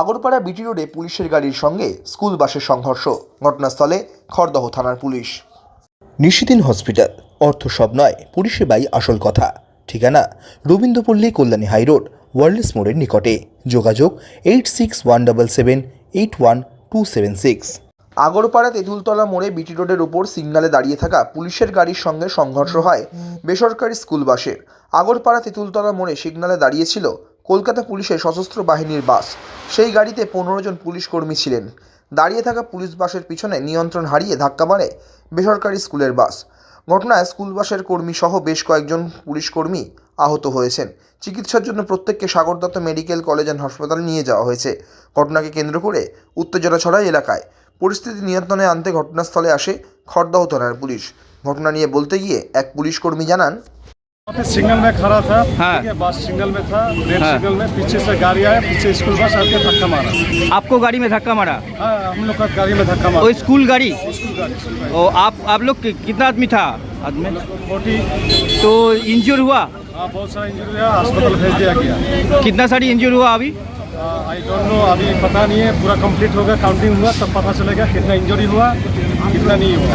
আগরপাড়া বিটি রোডে পুলিশের গাড়ির সঙ্গে স্কুল বাসের সংঘর্ষ। ঘটনাস্থলে খড়দহ থানার পুলিশ। নিশিদিন হসপিটাল। অর্থ সব নয় পরিষেবাই আসল কথা। ঠিকানা রবীন্দ্রপল্লী কল্যাণী হাইরোড ওয়ার্ল্ডস মোড়ের নিকটে। যোগাযোগ eight six one double seven eight one two seven six. Agarpara Tentultala মোড়ে বিটি রোডের উপর সিগনালে দাঁড়িয়ে থাকা পুলিশের গাড়ির সঙ্গে সংঘর্ষ হয় বেসরকারি স্কুল বাসের। আগরপাড়া তেঁতুলতলা মোড়ে সিগন্যালে দাঁড়িয়েছিল কলকাতা পুলিশের সশস্ত্র বাহিনীর বাস। সেই গাড়িতে পনেরো জন পুলিশ কর্মী ছিলেন। দাঁড়িয়ে থাকা পুলিশ বাসের পিছনে নিয়ন্ত্রণ হারিয়ে ধাক্কা মারে বেসরকারি স্কুলের বাস। ঘটনায় স্কুল বাসের কর্মী সহ বেশ কয়েকজন পুলিশ কর্মী আহত হয়েছেন। চিকিৎসার জন্য প্রত্যেককে Sagar Dutta medical college and হাসপাতালে নিয়ে যাওয়া হয়েছে। ঘটনাকে কেন্দ্র করে উত্তেজনা ছড়ায় এলাকায়। পরিস্থিতি নিয়ন্ত্রণে আনতে ঘটনাস্থলে আসে খড়দহ থানার পুলিশ। ঘটনা নিয়ে বলতে গিয়ে এক পুলিশ কর্মী জানান सिग्नल में खड़ा था हाँ। बस सिंगल में था रेड हाँ। सिग्नल में पीछे से गाड़ी आया पीछे स्कूल बस आके धक्का मारा। आपको गाड़ी में धक्का मारा? हाँ हम लोग का गाड़ी में धक्का मारा। स्कूल गाड़ी? स्कूल गाड़ी ओ आप आप लोग कितना आदमी था? आदमी? फोर्टी। तो इंजर हुआ? हाँ बहुत सारा इंजरी हुआ अस्पताल भेज दिया गया। कितना सारी इंजर हुआ अभी? आई डोंट नो अभी पता नहीं है पूरा कंप्लीट होगा काउंटिंग हुआ तब पता चलेगा कितना इंजरी हुआ कितना नहीं हुआ।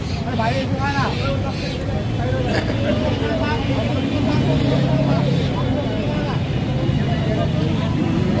Thank you.